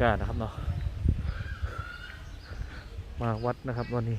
ากาศนะครับเนาะมาวัดนะครับวันนี้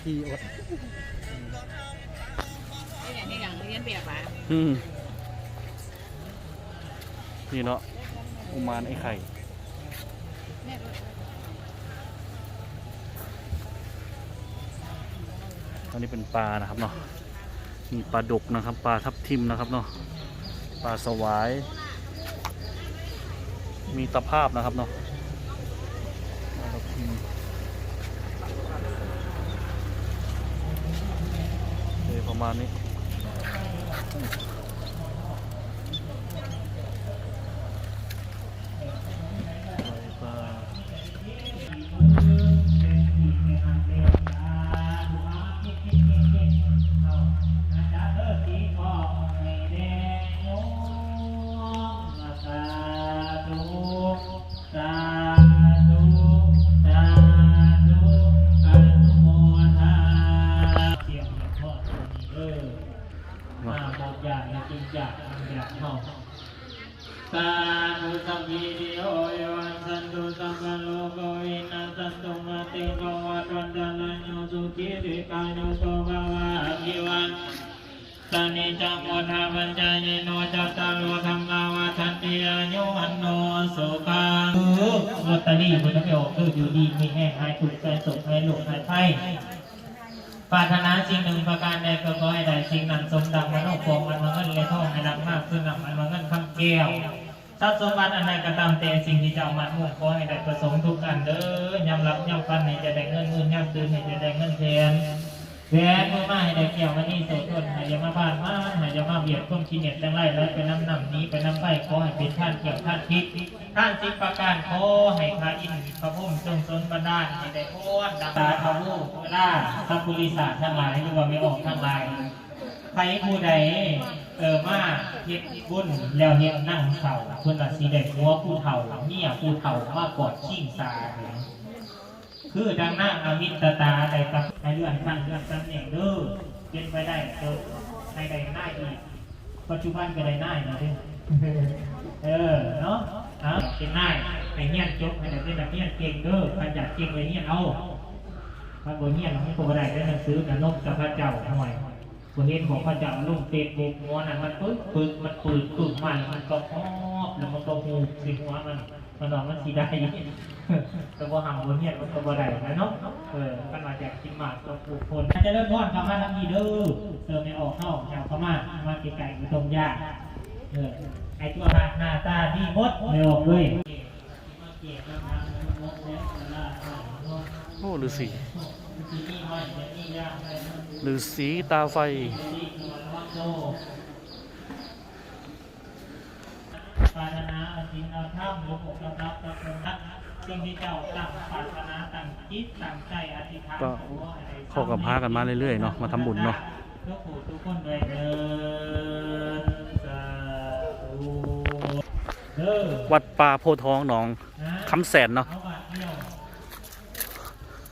าไหลที่อดนี่อย่างนี้อย่างเรียนเปียกปะอืมนี่เนาะอุมานไอ้ไข่อันนี้เป็นปลานะครับเนาะมีปลาดุกนะครับ ปลาทับทิมนะครับเนาะปลาสวาย มีตะภาพนะครับเนาะปลาทับทิม โาธุสัพพิติโอเยวันสันตุสัมปโลกวินาสันตุมาเตภวัตวันตาลโยสุขีติกายุโตภาวะอภิวันตานิจังโมทาปัญจายโนจัตตาโลธรรมาวาทันติอายุวันโนสุขังลอตเตอรี่มันจะไม่ออกคืออยู่ดีมีแห้งหายถูกใจสมให้หลงหายไพ่ปรารถนาสิ่งหนึ่งประการใดก็ขอให้ได้สิ่งนั้นสมดังมโนภงมันมาเงินเลยทองให้ดังมากขึ้นนำมันมาเงินคำแก้ว ทรัพย์สมบัติอันใดก็ตามแต่สิ่งที่เจ้ามันมุ่งขอให้ได้ประสงค์ทุกอันเด้อยำรับยำฟันให้จะได้เงินเงินยำตื่นให้จะได้เงินแทนแหวนมือมาให้ได้แก้ววันนี้โสดนให้ยามาบ้านมาให้ยามาเบียดก้มขี้เหน็ดจังไรแล้วไปน้ำนำนี้ไปน้ำไปขอให้เป็นท่านเกี่ยวท่านทิพย์ท่านสิบประการขอให้พระอินทร์พระพุ่มจงสนบันดาลให้ได้พ้นดังตาพระลูกล่าพระบุริษาทั้งหลายหรือว่าไม่ออกทั้งหลาย รผู้ใดเออมาเฮ็ดบุญแล้วเฮ็ดนั่งเข่าเพิ่นละสิได้หัวผู้เฒ่าเนี่ยผู้เฒ่ามากอดชิงสาเนี่ยคือดังนั้นอมิตตาใดกับในเรื่องขั้นเรื่องตำแหน่งเด้อเป็นไปได้เด้อให้ได้หน้าอีกปัจจุบันก็ได้หน้าอีกนะเด้อเออเนาะเอาเป็นหน้าให้เฮียนจบให้ได้เป็นนักเรียนเก่งเด้อใครอยากเก่งเลยเฮียนเอาพระบนเนี่ยเราไม่ปกได้ได้หนังสือกับนกกับพระเจ้าทำไม คนเห็นของพระเจ้าลุ่มเตะบุกหัวนั่นมันปึ๊กปึ๊กมันปืดปึ๊กมันมันก็ฮอบแล้วมันก็หูสิหัวมันมันนอนมันสีได้แต่ว่าหางบนเนี่ยมันก็บ่ได้นะเนาะเออกันมาจากกินหมากตัวปลูกคนจะเริ่มร้อนเข้ามาทำดีเด้อเติมไม่ออกนอกแถวเข้ามามาไกลๆอยู่ตรงยากเออไอตัวหน้าตาดีมดไม่ออกเลยโอ้ฤาษี ฤาษีตาไฟปรารถนาอาศินเอาถ้ำยกอกรับรับรับรับสิ่งที่เจ้าตั้งปรารถนาตั้งจิตตั้งใจอธิษฐานก็เข้ากับพากันมาเรื่อยๆเนาะมาทำบุญเนาะทุกผู้ทุกคนเลยเดินสาธุเด้อวัดป่าโพธิ์ทองหนองนะคำแสนเนาะ เอาบัตรเดียว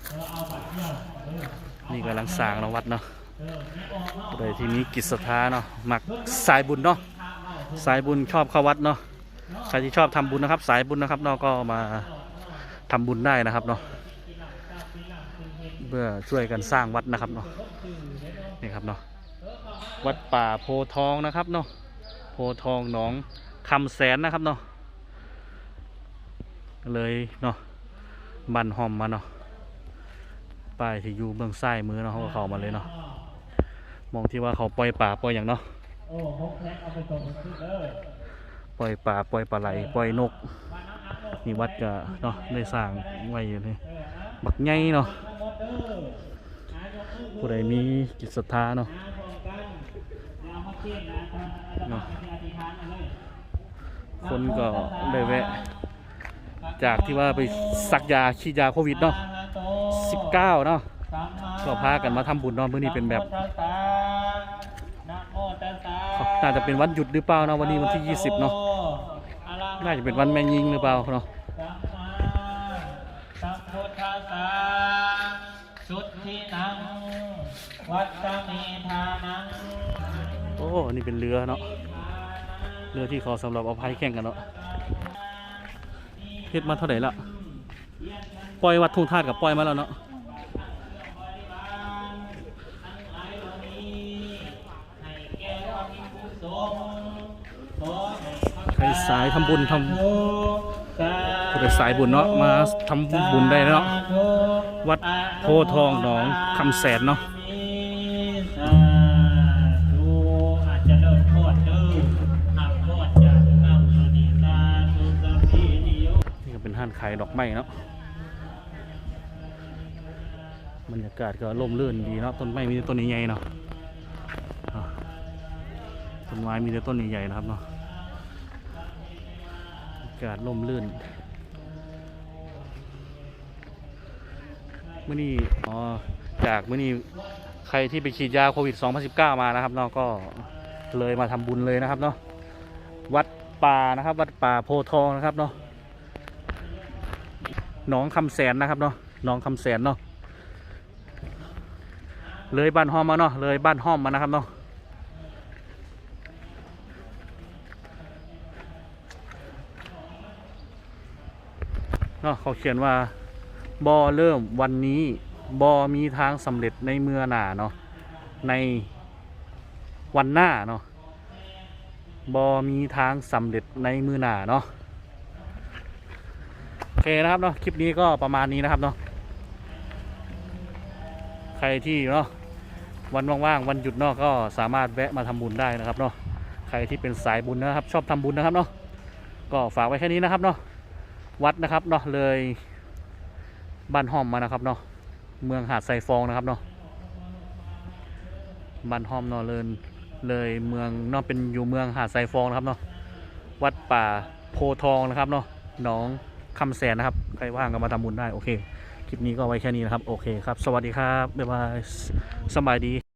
เออเอาบัตรเดียวเออเอา นี่กำลังสร้างเนาะวัดเนาะเออนี่ออกเนาะผู้ใดที่มีกิจศรัทธาเนาะมักสายบุญเนาะสายบุญชอบเข้าวัดเนาะใครที่ชอบทำบุญนะครับ สายบุญนะครับเนาะก็มาทำบุญได้นะครับเนาะเพื่อช่วยกันสร้างวัดนะครับเนาะนี่ครับเนาะวัดป่าโพธิ์ทองนะครับเนาะโพธิ์ทองหนองคำแสนนะครับเนาะเลยเนาะบันหอมมาเนาะ ป้ายที่อยู่เบื้องซ้ายมือเนาะเขาก็เข้ามาเลยเนาะมองที่ว่าเขาปล่อยป่าปล่อยอย่างเนาะโอ้หกแพ็คเอาไปส่งขึ้นเด้อปล่อยป่าปล่อยปลาไหลปล่อยนกนี่วัดก็เนาะได้สร้างไว้อยู่นี่บักใหญ่เนาะผู้ใดมีจิตศรัทธาเนาะเนาะคนก็ได้แวะ จากที่ว่าไปสักยาฉีดยาโควิดเนาะ 19เนาะก็พากันมาทำบุญเนาะมื้อนี้เป็นแบบน่าจะเป็นวันหยุดหรือเปล่าเนาะวันนี้วันที่ 20 เนาะน่าจะเป็นวันแมงยิงหรือเปล่าเนาะสัมพุทธัสสะสุทธินังวัตตมีทานังโอ้อันนี่เป็นเรือเนาะ เรือที่เขาสำหรับเอาพายแข่งกันเนาะเฮ็ดมาเท่าไหร่ละปล่อยวัดทุ่งธาตุกับปล่อยมาแล้วเนาะ ใครสายทำบุญทำผู้ใดสายบุญเนาะมาทำบุญได้เนาะวัดโพธิ์ทองหนองคำแสนเนาะสาธุอาจจะเริ่มทอดเด้อหักทอดจากน้ำสุนีตาสุสัพพินิโยนี่ก็เป็นห้านขายดอกไม้เนาะบรรยากาศก็ร่มรื่นดีเนาะต้นไม้มีแต่ต้นใหญ่ๆเนาะอะต้นไม้มีแต่ต้นใหญ่ๆนะครับเนาะอากาศร่มรื่นมื่อนี้อ๋อจากมื่อนี้ใครที่ไปฉีดยาโควิด 2019 มานะครับเนาะก็เลยมาทำบุญเลยนะครับเนาะวัดป่านะครับ วัดป่าโพทองนะครับเนาะหนองคำแสนนะครับเนาะหนองคำแสนเนาะเลยบ้านห้อมมาเนาะเลยบ้านห้อมมานะครับเนาะ เนาะเขาเขียนว่าบอเริ่มวันนี้บอมีทางสำเร็จในเมื่อหนาเนาะในวันหน้าเนาะบอมีทางสำเร็จในมือหนาเนาะโอเคนะครับเนาะคลิปนี้ก็ประมาณนี้นะครับเนาะใครที่เนาะวันว่างๆวันหยุดเนาะก็สามารถแวะมาทำบุญได้นะครับเนาะใครที่เป็นสายบุญนะครับ ชอบทำบุญนะครับเนาะก็ฝากไว้แค่นี้นะครับเนาะ วัดนะครับเนาะเลยบ้านห้อมมานะครับเนาะเมืองหาดไซฟองนะครับเนาะบ้านห้อมเนาะเลยเลยเมืองเนาะเป็นอยู่เมืองหาดไซฟองนะครับเนาะวัดป่าโพทองนะครับเนาะหนองคำแสนนะครับใครว่างก็มาทำบุญได้โอเคคลิปนี้ก็ไว้แค่นี้นะครับ โอเคครับ สวัสดีครับ บ๊ายบาย สบายดี